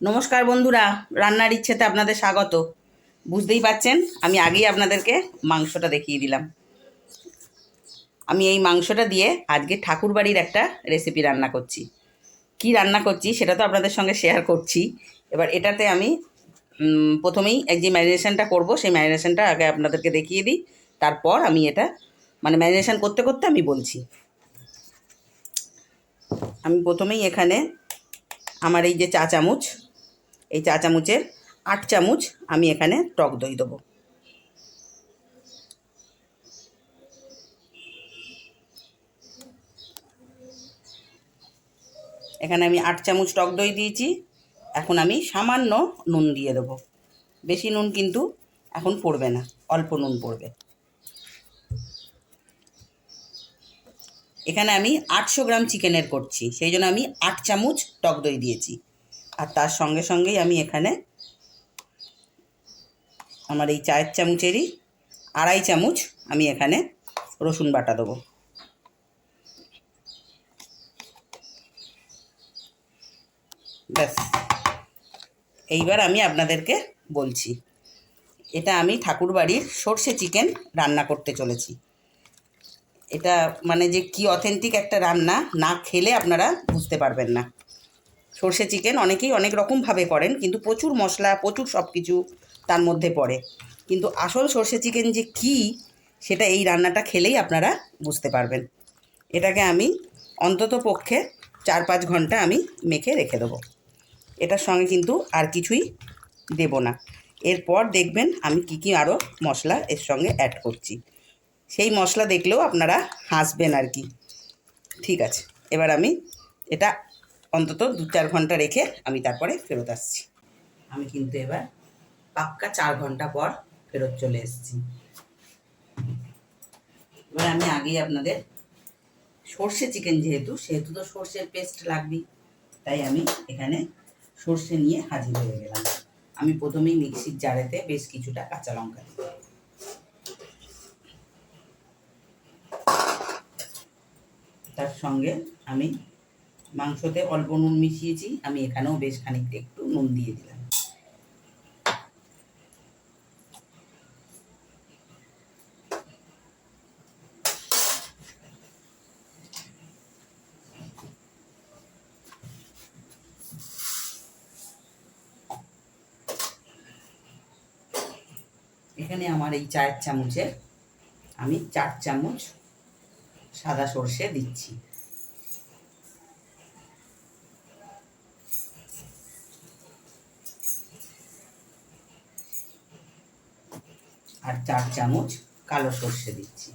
নমস্কার বন্ধুরা, রান্নার ইচ্ছেতে আপনাদের স্বাগত। বুঝতেই পাচ্ছেন, আমি আগেই আপনাদেরকে মাংসটা দেখিয়ে দিলাম। আমি এই মাংসটা দিয়ে আজকে ঠাকুরবাড়ির একটা রেসিপি রান্না করছি। কি রান্না করছি সেটা তো আপনাদের সঙ্গে শেয়ার করছি। এবার এটাতে আমি প্রথমেই এক যে ম্যারিনেশনটা করব, সেই ম্যারিনেশনটা আগে আপনাদেরকে দেখিয়ে দিই। তারপর আমি এটা মানে ম্যারিনেশন করতে করতে আমি বলছি। আমি প্রথমেই এখানে আমার এই যে চা চামচ, এই চা চামচের আট চামচ আমি এখানে টক দই দেবো। এখানে আমি আট চামচ টক দই দিয়েছি, এখন আমি সামান্য নুন দিয়ে দেবো। বেশি নুন কিন্তু এখন পড়বে না, অল্প নুন পড়বে। এখানে আমি আটশো গ্রাম চিকেনের করছি, সেই জন্য আমি আট চামচ টক দই দিয়েছি। আর তার সঙ্গে সঙ্গেই আমি এখানে আমার এই চায়ের চামচেরই আড়াই চামচ আমি এখানে রসুন বাটা দেবো। ব্যাস, এইবার আমি আপনাদেরকে বলছি, এটা আমি ঠাকুরবাড়ির সর্ষে চিকেন রান্না করতে চলেছি। এটা মানে যে কি অথেন্টিক একটা রান্না, না খেলে আপনারা বুঝতে পারবেন না। সর্ষে চিকেন অনেকেই অনেক রকমভাবে করেন, কিন্তু প্রচুর মশলা, প্রচুর সব কিছু তার মধ্যে পড়ে। কিন্তু আসল সর্ষে চিকেন যে কী, সেটা এই রান্নাটা খেলেই আপনারা বুঝতে পারবেন। এটাকে আমি অন্তত পক্ষে চার পাঁচ ঘণ্টা আমি মেখে রেখে দেবো। এটার সঙ্গে কিন্তু আর কিছুই দেব না। এরপর দেখবেন আমি কি কি আরও মশলা এর সঙ্গে অ্যাড করছি। সেই মশলা দেখলেও আপনারা হাসবেন আর কি। ঠিক আছে, এবার আমি এটা অন্তত দু চার ঘণ্টা রেখে আমি তারপরে ফেরত আসছি। আমি কিন্তু এবার পাক্কা চার ঘণ্টা পর ফেরত চলে এসেছি। এবার আমি আগেই আপনাদের সর্ষে চিকেন যেহেতু, সেহেতু তো সর্ষের পেস্ট লাগবেই, তাই আমি এখানে সর্ষে নিয়ে হাজির হয়ে গেলাম। আমি প্রথমেই মিক্সির জারেতে বেশ কিছুটা কাঁচা লঙ্কা দিই তার সঙ্গে আমি মাংসতে অল্প নুন মিশিয়েছি। আমি এখানেও বেশ খানিকটা একটু নুন দিয়ে দিলাম। এখানে আমার এই চায়ের চামচের আমি চার চামচ সাদা সর্ষে দিচ্ছি। আর চার চামচ কালো সর্ষে দিচ্ছি।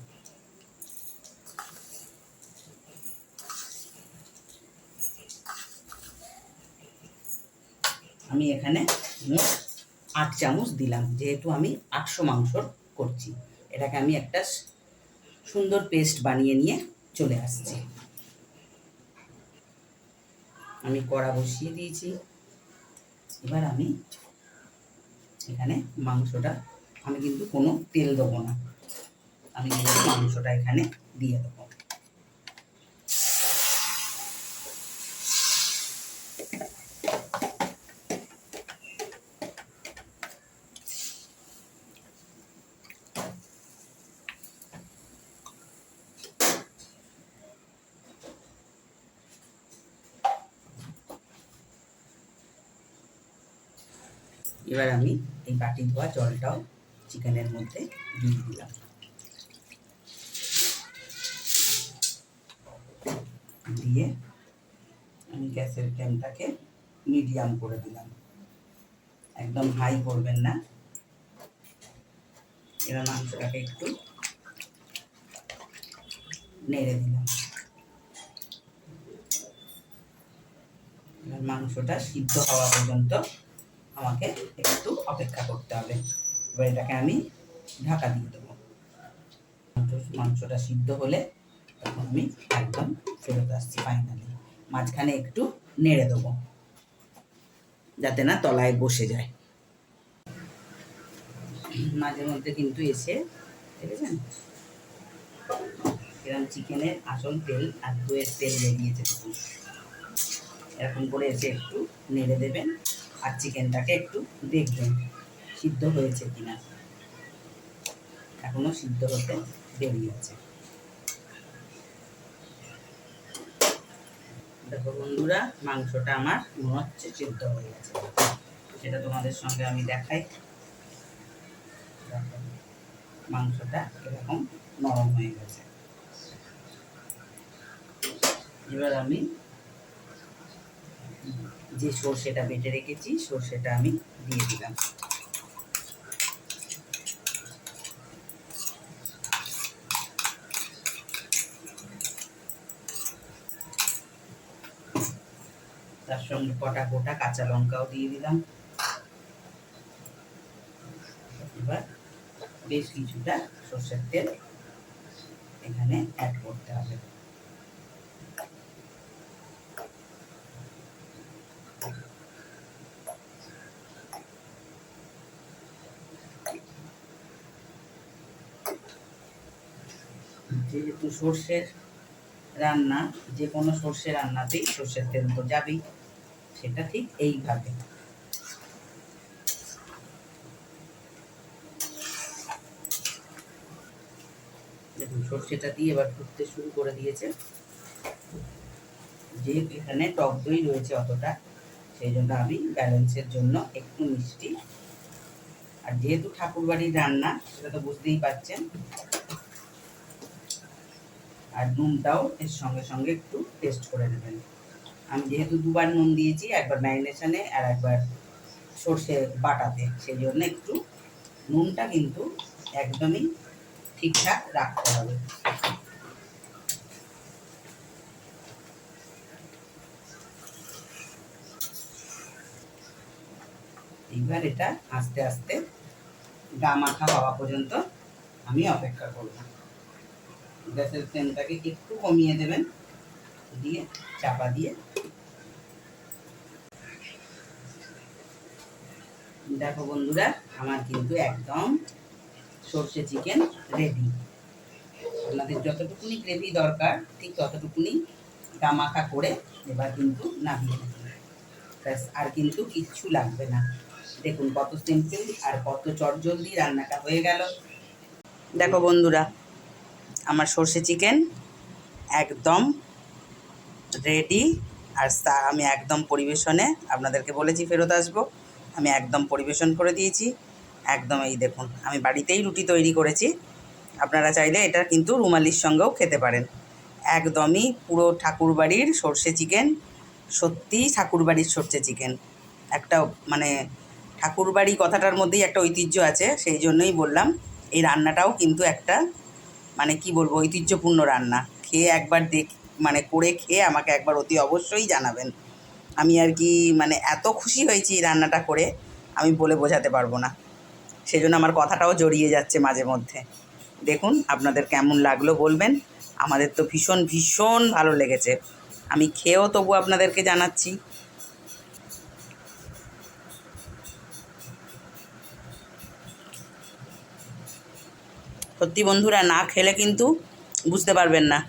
আমি এখানে আট চামচ দিলাম, যেহেতু আমি আটশো মাংসর করছি। এটাকে আমি একটা সুন্দর পেস্ট বানিয়ে নিয়ে চলে আসছি। আমি কড়া বসিয়ে দিয়েছি। এবার আমি এখানে মাংসটা, আমি কিন্তু কোনো তেল দেবো না। আমি কিন্তু মাংসটা এখানে দিয়ে দেবো। এবার আমি এই বাটি ধোয়া জলটাও চিকেনের মধ্যে দিয়ে দিলাম। দিয়ে আমি গ্যাসের ফ্লেমটাকে মিডিয়াম করে দিলাম। একদম হাই করবেন না। এবার মাংসটাকে একটু নেড়ে দিলাম। এবার মাংসটা সিদ্ধ হওয়া পর্যন্ত আমাকে একটু অপেক্ষা করতে হবে। এবার এটাকে আমি ঢাকা দিয়ে দেবো। মাংস- মাংসটা সিদ্ধ হলে তখন আমি একদম ফেরত আসছি ফাইনালি মাঝখানে একটু নেড়ে দেবো, যাতে না তলায় বসে যায়। মাঝে মধ্যে কিন্তু এসে, দেখেছেন? এরকম চিকেনের আসল তেল আর দইয়ের তেল বেরিয়েছে এরকম করে এসে একটু নেড়ে দেবেন। আর চিকেনটাকে একটু দেখবেন সিদ্ধ হয়েছে কিনা? এখনও সিদ্ধ হতে দেরি আছে। দেখো বন্ধুরা, মাংসটা আমার মনে হচ্ছে সিদ্ধ হয়ে গেছে। সেটা তোমাদের সঙ্গে আমি দেখাই। মাংসটা এরকম নরম হয়ে গেছে। এবার আমি যে সর্ষেটা বেটে রেখেছি, সর্ষেটা আমি দিয়ে দিলাম। তার সঙ্গে কটা গোটা কাঁচা লঙ্কাও দিয়ে দিলাম। এবার বেশ কিছুটা সর্ষের তেল এখানে অ্যাড করতে হবে। যেহেতু সর্ষের রান্না, যে কোনো সর্ষে রান্নাতেই সর্ষের তেল তো যাবেই, সেটা ঠিক এইভাবে। দেখুন, সর্ষেটা দিয়ে এবার ফুটতে শুরু করে দিয়েছে। যেহেতু এখানে টক দই রয়েছে অতটা, সেই জন্য আমি ব্যালেন্সের জন্য একটু মিষ্টি। আর যেহেতু ঠাকুরবাড়ির রান্না, সেটা তো বুঝতেই পারছেন আর নুনটাও এর সঙ্গে সঙ্গে একটু টেস্ট করে নেবেন। আমি যেহেতু দুবার নুন দিয়েছি, একবার ম্যারিনেশনে আর একবার সর্ষে বাটাতে, সেই জন্য একটু নুনটা কিন্তু একদমই ঠিকঠাক রাখতে হবে। এইবার এটা আস্তে আস্তে গা মাখা হওয়া পর্যন্ত আমি অপেক্ষা করব। গ্যাসের ফ্লেমটাকে একটু কমিয়ে দেবেন। দিয়ে চাপা দিয়ে দেখো বন্ধুরা, আমার কিন্তু একদম সর্ষে চিকেন রেডি আপনাদের যতটুকুনি গ্রেভি দরকার, ঠিক ততটুকুনি গামাখা করে এবার কিন্তু নামিয়ে ব্যাস, আর কিন্তু কিচ্ছু লাগবে না। দেখুন কত সিম্পল আর কত চটজলদি রান্নাটা হয়ে গেল। দেখো বন্ধুরা আমার সর্ষে চিকেন একদম রেডি আর আমি একদম পরিবেশনে আপনাদেরকে বলেছি ফেরত আসব। আমি একদম পরিবেশন করে দিয়েছি। একদম এই দেখুন, আমি বাড়িতেই রুটি তৈরি করেছি। আপনারা চাইলে এটা কিন্তু রুমালির সঙ্গেও খেতে পারেন। একদমই পুরো ঠাকুরবাড়ির সর্ষে চিকেন সত্যিই ঠাকুরবাড়ির সর্ষে চিকেন। একটা মানে ঠাকুরবাড়ি কথাটার মধ্যেই একটা ঐতিহ্য আছে, সেই জন্যই বললাম, এই রান্নাটাও কিন্তু একটা মানে কি বলব, ঐতিহ্যপূর্ণ রান্না। খেয়ে একবার দেখ মানে করে খেয়ে আমাকে একবার অতি অবশ্যই জানাবেন। আমি আর কি মানে এত খুশি হয়েছি এই রান্নাটা করে, আমি বলে বোঝাতে পারব না। সেই জন্য আমার কথাটাও জড়িয়ে যাচ্ছে মাঝে মধ্যে। দেখুন আপনাদের কেমন লাগল বলবেন। আমাদের তো ভীষণ ভীষণ ভালো লেগেছে। আমি খেয়েও তবু আপনাদেরকে জানাচ্ছি। সত্যি বন্ধুরা না খেলে কিন্তু বুঝতে পারবেন না।